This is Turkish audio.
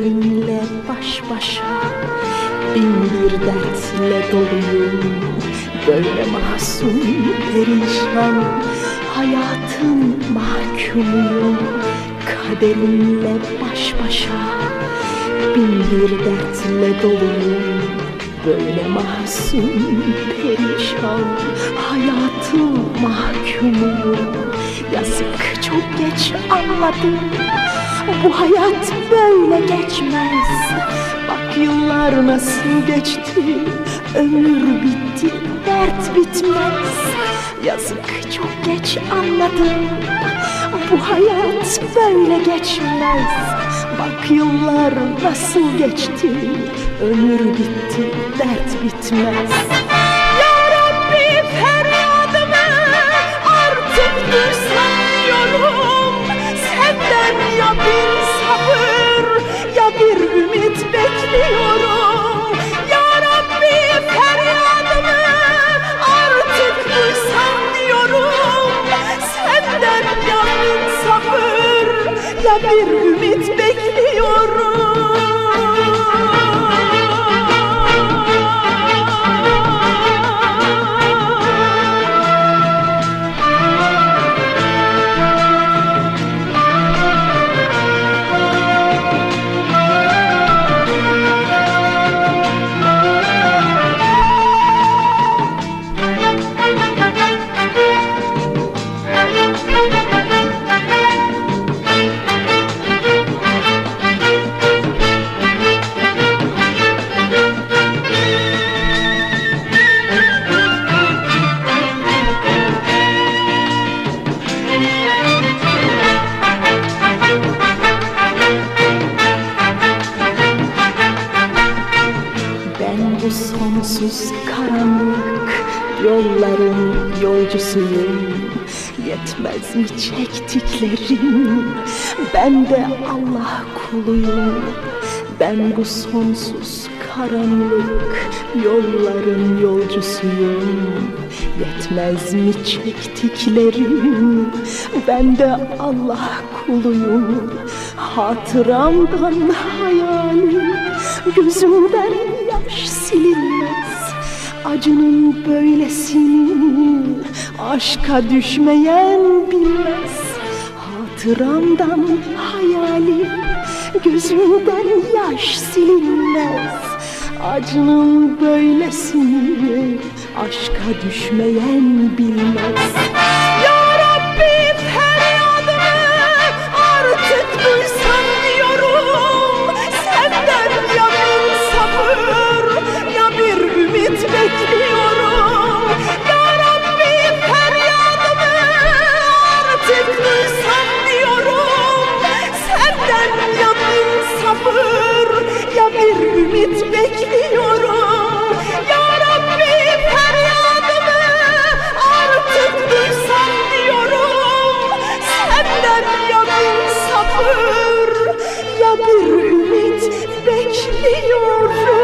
kaderinle baş başa Bin bir dertle doluyum. Böyle masum perişan Hayatın mahkumuyum. Kaderinle baş başa Bin bir dertle doluyum. Böyle masum perişan Hayatın mahkumuyum. Yazık çok geç anladım Bu hayat böyle geçmez. Bak yıllar nasıl geçti Ömür bitti dert bitmez. Yazık çok geç anladım. Bu hayat böyle geçmez. Bak yıllar nasıl geçti Ömür bitti dert bitmez you sonsuz karanlık yolların yolcusuyum. Yetmez mi çektiklerim Ben de Allah kuluyum. Ben bu sonsuz karanlık yolların yolcusuyum. Yetmez mi çektiklerim? Ben de Allah kuluyum. Hatıramdan hayalim. Gözümden yaş silinmez. Acının böylesini Aşka düşmeyen bilmez. Hatıramdan hayalim Gözümden yaş silinmez. Acının böylesini Aşka düşmeyen bilmez. Ya Rabbi gidiyorsun